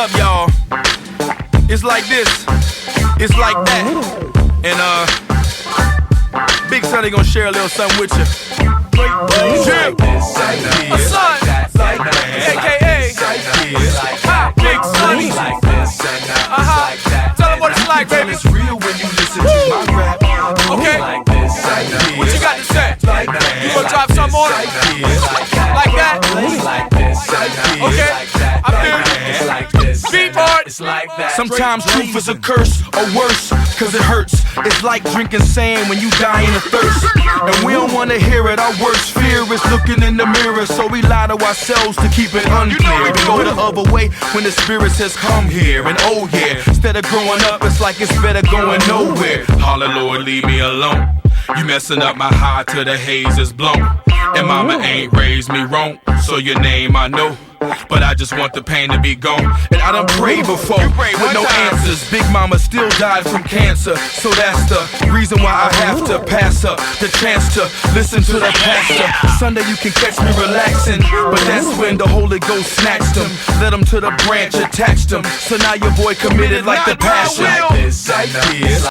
up, y'all. It's like this, it's like that. And uh, Big Sonny gonna share a little something with you. Jim, a son, aka Hot Big Sonny. Uh huh. Tell them what it's like, baby. It's real when you listen to my rap. Okay. What you got to say? You gonna drop some on it? Like that? Okay. I feel you. Beat board. Sometimes truth is a curse or worse, cause it hurts. It's like drinking sand when you die in a thirst. And we don't wanna hear it. Our worst fear is looking in the mirror, so we lie to ourselves to keep it unclear. We go the other way when the spirit says come here. And oh yeah, instead of growing up, it's like it's better going nowhere. Hallelujah, leave me alone. You messing up my high till the haze is blown. And mama ain't raised me wrong, so your name I know. But I just want the pain to be gone. And I done prayed before with no answers. Big mama still died from cancer. So that's the reason why I have to pass up the chance to listen to the pastor. Sunday you can catch me relaxing. But that's when the Holy Ghost snatched him. Led him to the branch, attached him. So now your boy committed like the passion. Like this, like this.